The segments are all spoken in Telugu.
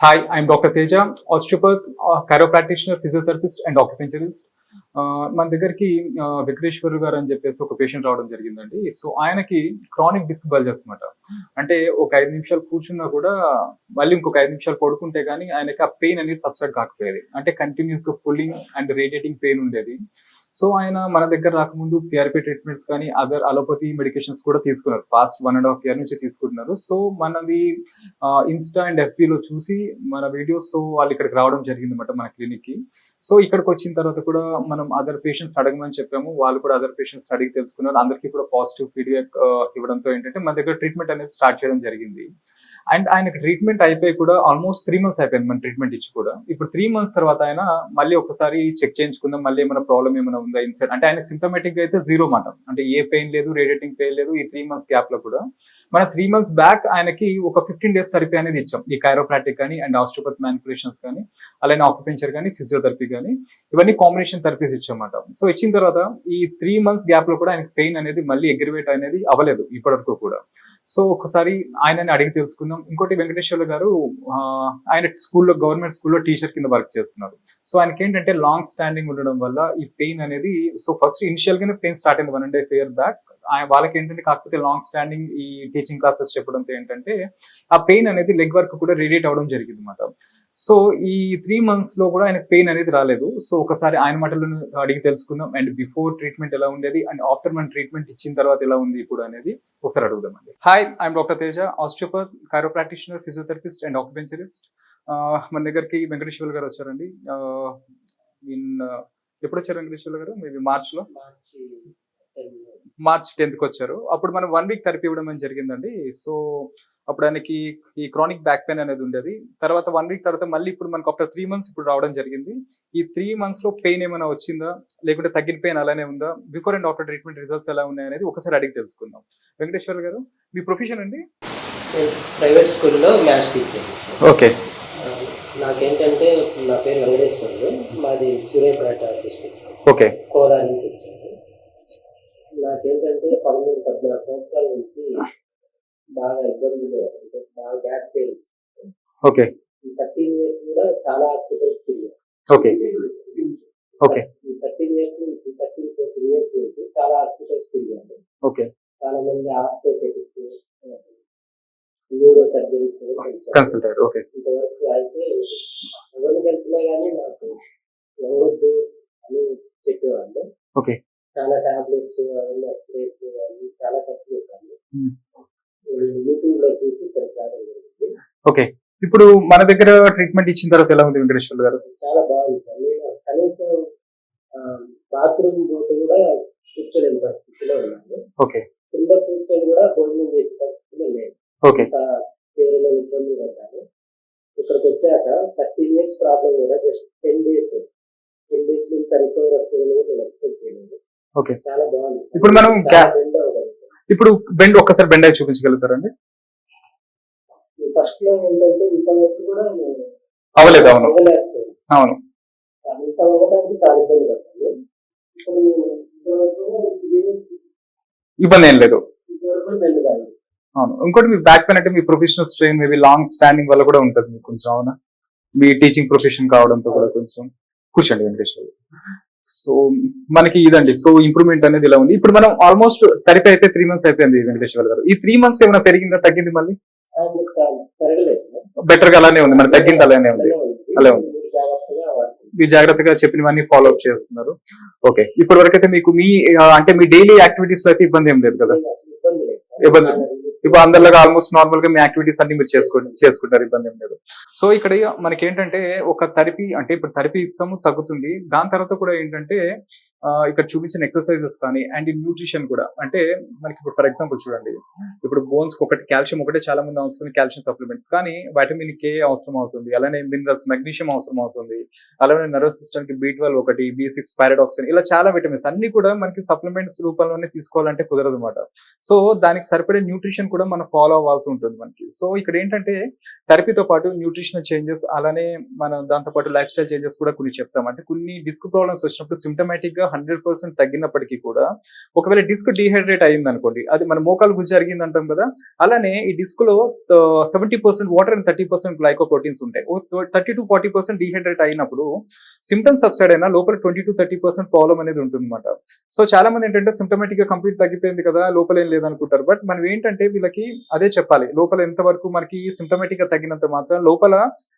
Hi, I'm Dr. Teja, osteopath, uh, chiropractitioner, physiotherapist and uh, మన దగ్గరికి uh, వెంకటేశ్వర్ గారు అని చెప్పేసి ఒక పేషెంట్ రావడం జరిగిందండి. సో ఆయనకి క్రానిక్ డిస్క్ బల్జెస్ అనమాట అంటే ఒక ఐదు నిమిషాలు కూర్చున్నా కూడా మళ్ళీ ఇంకొక ఐదు నిమిషాలు పడుకుంటే కానీ ఆయనకి ఆ పెయిన్ అనేది సబ్సైడ్ కాకపోయేది. అంటే కంటిన్యూస్గా పుల్లింగ్ అండ్ రేడియేటింగ్ పెయిన్ ఉండేది. సో ఆయన మన దగ్గర రాకముందు పిఆర్పీ ట్రీట్మెంట్స్ కానీ అదర్ అలోపతి మెడికేషన్స్ కూడా తీసుకున్నారు. Past one and half year నుంచి తీసుకుంటున్నారు. సో మనది ఇన్స్టా అండ్ ఎఫ్బి లో చూసి మన వీడియోస్ సో వాళ్ళు ఇక్కడికి రావడం జరిగింది అనమాట మన క్లినిక్కి. సో ఇక్కడికి వచ్చిన తర్వాత కూడా మనం అదర్ పేషెంట్స్ అడగమని చెప్పాము. వాళ్ళు కూడా అదర్ పేషెంట్స్ అడిగి తెలుసుకున్నారు. అందరికీ కూడా పాజిటివ్ ఫీడ్బ్యాక్ ఇవ్వడంతో ఏంటంటే మన దగ్గర ట్రీట్మెంట్ అనేది స్టార్ట్ చేయడం జరిగింది. అండ్ ఆయనకు ట్రీట్మెంట్ అయిపోయి కూడా ఆల్మోస్ట్ త్రీ మంత్స్ అయిపోయింది మన ట్రీట్మెంట్ ఇచ్చి కూడా. ఇప్పుడు త్రీ మంత్స్ తర్వాత ఆయన మళ్ళీ ఒకసారి చెక్ చేయించుకుందాం మళ్ళీ ఏమైనా ప్రాబ్లం ఏమైనా ఉందా ఇన్సైడ్? అంటే ఆయన సింటమేటిక్గా అయితే జీరో మాట. అంటే ఏ పెయిన్ లేదు రేడియేటింగ్ పెయిన్ లేదు ఈ త్రీ మంత్స్ గ్యాప్లో కూడా. మన త్రీ మంత్స్ బ్యాక్ ఆయనకి ఒక ఫిఫ్టీన్ డేస్ థెరపీ అనేది ఇచ్చాం. ఈ కైరోప్రాటిక్ కానీ అండ్ ఆస్ట్రోపతి మ్యానిపులేషన్స్ కానీ అలానే ఆక్యుపెంచర్ కానీ ఫిజియోథెరపీ కానీ ఇవన్నీ కాంబినేషన్ థెరపీస్ ఇచ్చామన్నమాట. సో ఇచ్చిన తర్వాత ఈ త్రీ మంత్స్ గ్యాప్లో కూడా ఆయనకి పెయిన్ అనేది మళ్ళీ ఎగ్రివేట్ అనేది అవ్వలేదు ఇప్పటివరకు కూడా. సో ఒకసారి ఆయనని అడిగి తెలుసుకుందాం. ఇంకోటి వెంకటేశ్వర్లు గారు ఆయన స్కూల్లో గవర్నమెంట్ స్కూల్లో టీచర్ కింద వర్క్ చేస్తున్నారు. సో ఆయనకి ఏంటంటే లాంగ్ స్టాండింగ్ ఉండడం వల్ల ఈ పెయిన్ అనేది సో ఫస్ట్ ఇనిషియల్ గానే పెయిన్ స్టార్ట్ అయింది one and half year back. వాళ్ళకి ఏంటంటే కాకపోతే లాంగ్ స్టాండింగ్ ఈ టీచింగ్ క్లాసెస్ చెప్పడంతో ఏంటంటే ఆ పెయిన్ అనేది లెగ్ వర్క్ కూడా రేడియేట్ అవడం జరిగింది అనమాట సో ఈ త్రీ మంత్స్లో కూడా ఆయనకు పెయిన్ అనేది రాలేదు. సో ఒకసారి ఆయన మాటలు అడిగి తెలుసుకుందాం. అండ్ బిఫోర్ ట్రీట్మెంట్ ఎలా ఉండేది? అండ్ ఆఫ్టర్ మన ట్రీట్మెంట్ ఇచ్చిన తర్వాత ఎలా ఉంది ఇప్పుడు అనేది ఒకసారి అడుగుదామండి hi I'm doctor Teja osteopath chiro practitioner physiotherapist and acupuncturist మన దగ్గరికి వెంకటేశ్వర్ గారు వచ్చారండి. ఇన్ ఎప్పుడు వచ్చారు వెంకటేశ్వర్ గారు? మేబీ మార్చ్లో? మార్చి టెన్ మార్చ్ టెన్త్కి వచ్చారు. అప్పుడు మనం వన్ వీక్ థెరపీ ఇవ్వడం అని జరిగిందండి. సో అప్పుడు ఆయనకి ఈ క్రానిక్ బ్యాక్ పెయిన్ అనేది ఉండేది. తర్వాత వన్ వీక్ తర్వాత మళ్ళీ ఇప్పుడు మనకు ఆఫ్టర్ త్రీ మంత్స్ ఇప్పుడు రావడం జరిగింది. ఈ త్రీ మంత్స్లో పెయిన్ ఏమైనా వచ్చిందా? లేకుంటే తగ్గిన పెయిన్ అలానే ఉందా? Before and after treatment results ఎలా ఉన్నాయి అనేది ఒకసారి అడిగి తెలుసుకుందాం. వెంకటేశ్వర్ గారు మీ ప్రొఫెషన్ అండి? ప్రైవేట్ స్కూల్లో మ్యాథ్స్ టీచర్ ఓకే. నాకేంటంటే నా పేరు వెంకటేశ్వరుడు. మాది సూర్యాపేట డిస్ట్రిక్ట్ ఓకే. కోదా నుంచి వచ్చాను. నాకేంటంటే పదమూడు పద్నాలుగు సంవత్సరాల నుంచి బాగా ఇబ్బందులు అంటే బాగా గ్యాప్ పెయిన్స్ ఓకే ఈ థర్టీన్ ఇయర్స్ కూడా చాలా హాస్పిటల్స్ ఓకే ఓకే ఈ థర్టీన్ ఇయర్స్ నుంచి థర్టీన్ ఫోర్టీన్ ఇయర్స్ నుంచి చాలా హాస్పిటల్స్ తిరిగాను ఓకే చాలా మంది ఆర్థోపెటిక్ న్యూరో సర్జరీస్ కన్సల్ట్ అయ్యారు. ఓకే ఇంతవరకు అయితే ఎవరు కలిసినా కానీ నాకు ఎవరొద్దు అని చెప్పేవాళ్ళు. ఓకే చాలా టాబ్లెట్స్ అవన్నీ ఎక్స్రేస్ అన్ని చాలా ఖర్చు పెట్టాను Hmm. యూట్యూబ్లో చూసి ఓకే. ఇప్పుడు మన దగ్గర ట్రీట్మెంట్ ఇచ్చిన తర్వాత ఎలా ఉంది వెంకటేశ్వర్ గారు? చాలా బాగుంది సార్. నేను కనీసం బాత్రూమ్ పోతే కూడా కూర్చోలేని పరిస్థితిలో ఉన్నాను. ఓకే. కింద కూర్చొని కూడా భోజనం చేసే పరిస్థితిలో లేదు ఓకే. తీవ్రమైన ఇబ్బంది పడ్డాను. ఇక్కడికి వచ్చాక థర్టీన్ ఇయర్స్ ప్రాబ్లం కూడా just ten days ten days నుంచి రికవర్ వస్తుందని కూడా నేను ఎక్స్పెక్ట్ చేయలేదు. ఓకే. చాలా బాగుంది ఇప్పుడు మనం అవ్వగలుగుతాం. ఇప్పుడు బెండ్ ఒక్కసారి బెండ్ అయి చూపించగలుగుతారండి? ఈ ఫస్ట్లో ఏంటంటే ఇంతవరకు కూడా నేను అవ్వలేదు అవును. అవును. ఇంత అవ్వడానికి చాలా ఇబ్బంది ఇప్పుడు ఏం లేదు. అవును. ఇంకోటి మీ బ్యాక్ పెయిన్ అంటే మీ professional strain maybe long standing వల్ల కూడా ఉంటుంది మీకు కొంచెం అవునా? మీ టీచింగ్ ప్రొఫెషన్ కావడంతో కూడా కొంచెం. కూర్చోండి వెంకటేశ్వర్ సో మనకి ఇదండి. సో ఇంప్రూవ్మెంట్ అనేది ఇలా ఉంది. ఇప్పుడు మనం ఆల్మోస్ట్ థెరపీ అయితే త్రీ మంత్స్ అయిపోయింది వెంకటేశ్వర్ గారు. ఈ త్రీ మంత్స్ ఏమైనా పెరిగిందా తగ్గింది మళ్ళీ? బెటర్గా అలానే ఉంది. మరి తగ్గింది అలానే ఉంది. అలానే ఉంది. మీరు జాగ్రత్తగా చెప్పినవన్నీ ఫాలో అప్ చేస్తున్నారు. ఓకే ఇప్పటి వరకు అయితే మీకు మీ అంటే మీ డైలీ యాక్టివిటీస్లో అయితే ఇబ్బంది ఏం లేదు కదా? ఇబ్బంది ఇప్పుడు అందరిలాగా ఆల్మోస్ట్ నార్మల్గా మీ యాక్టివిటీస్ అన్ని మీరు చేసుకోండి చేసుకుంటారు ఇబ్బంది ఏం లేదు. సో ఇక్కడ మనకి ఏంటంటే ఒక థెరపీ అంటే ఇప్పుడు థెరపీ ఇస్తాము తగ్గుతుంది. దాని తర్వాత కూడా ఏంటంటే ఇక్కడ చూపించిన ఎక్సర్సైజెస్ కానీ అండ్ న్యూట్రిషన్ కూడా. అంటే మనకి ఇప్పుడు ఫర్ ఎగ్జాంపుల్ చూడండి. ఇప్పుడు బోన్స్ ఒకటి కాల్షియం ఒకటే చాలా మంది అవసరం కాల్షియం సప్లిమెంట్స్ కానీ వైటమిన్ కే అవసరం అవుతుంది అలానే మినరల్స్ మెగ్నీషియం అవసరం అవుతుంది అలానే నర్వస్ సిస్టమ్కి బీ ట్వెల్వ్ ఒకటి బీ సిక్స్ పారాడాక్సిన్ ఇలా చాలా విటమిన్స్ అన్ని కూడా మనకి సప్లిమెంట్స్ రూపంలోనే తీసుకోవాలంటే కుదరదు అనమాట సో దానికి సరిపడే న్యూట్రిషన్ కూడా మనం ఫాలో అవ్వాల్సి ఉంటుంది మనకి. సో ఇక్కడ ఏంటంటే థెరపీతో పాటు న్యూట్రిషనల్ చేంజెస్ అలానే మనం దాంతో పాటు లైఫ్ స్టైల్ చేంజెస్ కూడా కొన్ని చెప్తాం. అంటే కొన్ని డిస్క్ ప్రాబ్లమ్స్ వచ్చినప్పుడు సిమ్టమేటిక్గా హండ్రెడ్ పర్సెంట్ తగ్గినప్పటికీ కూడా ఒకవేళ డిస్క్ డీహైడ్రేట్ అయింది అనుకోండి అది మన మోకాలు గుజ్జు జరిగింది అంటాం కదా అలానే ఈ డిస్క్లో seventy percent water and thirty percent glyco proteins ఉంటాయి thirty to forty percent dehydrate అయినప్పుడు సిమ్టమ్స్ సబ్సైడ్ అయినా లోపల twenty to thirty percent problem అనేది ఉంటుంది అనమాట సో చాలా మంది ఏంటంటే సిమ్టమేటిక్గా కంప్లీట్ తగ్గిపోయింది కదా లోపల ఏం లేదనుకుంటారు. బట్ మనం ఏంటంటే వీళ్ళకి అదే చెప్పాలి లోపల ఎంత వరకు మనకి సిమ్టమేటిక్గా తగ్గినంత మాత్రం లోపల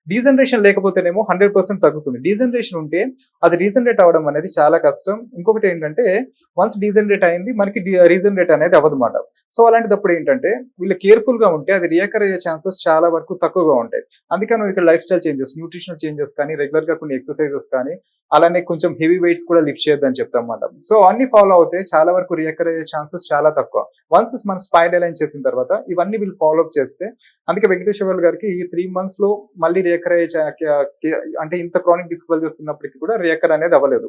డీజనరేషన్ లేకపోతేనేమో హండ్రెడ్ పర్సెంట్ తగ్గుతుంది. డీజనరేషన్ ఉంటే అది రీజనరేట్ అవ్వడం అనేది చాలా కష్టం. ఇంకొకటి ఏంటంటే వన్స్ డీజనరేట్ అయింది మనకి రీజనరేట్ అనేది అవ్వదన్నమాట. సో అలాంటిదప్పుడు ఏంటంటే వీళ్ళు కేర్ఫుల్గా ఉంటే అది రియాకర్ అయ్యే ఛాన్సెస్ చాలా వరకు తక్కువగా ఉంటాయి. అందుకని ఇక్కడ life style changes nutritional changes కానీ రెగ్యులర్గా కొన్ని ఎక్సర్సైజెస్ కానీ అలానే కొంచెం హెవీ వెయిట్స్ కూడా లిఫ్ట్ చేయొద్దని చెప్తాం అన్నమాట సో అన్ని ఫాలో అవుతే చాలా వరకు రియాకర్ అయ్యే ఛాన్సెస్ చాలా తక్కువ. వన్స్ మన స్పైన్ అలైన్ చేసిన తర్వాత ఇవన్నీ వీళ్ళు ఫాలో అప్ చేస్తే అందుకే వెంకటేశ్వర గారికి ఈ త్రీ మంత్స్లో మళ్ళీ రియాకర్ అయ్యే అంటే ఇంత క్రానిక్ డిస్క్ చేస్తున్నప్పటికీ కూడా రియాకర్ అనేది అవ్వలేదు.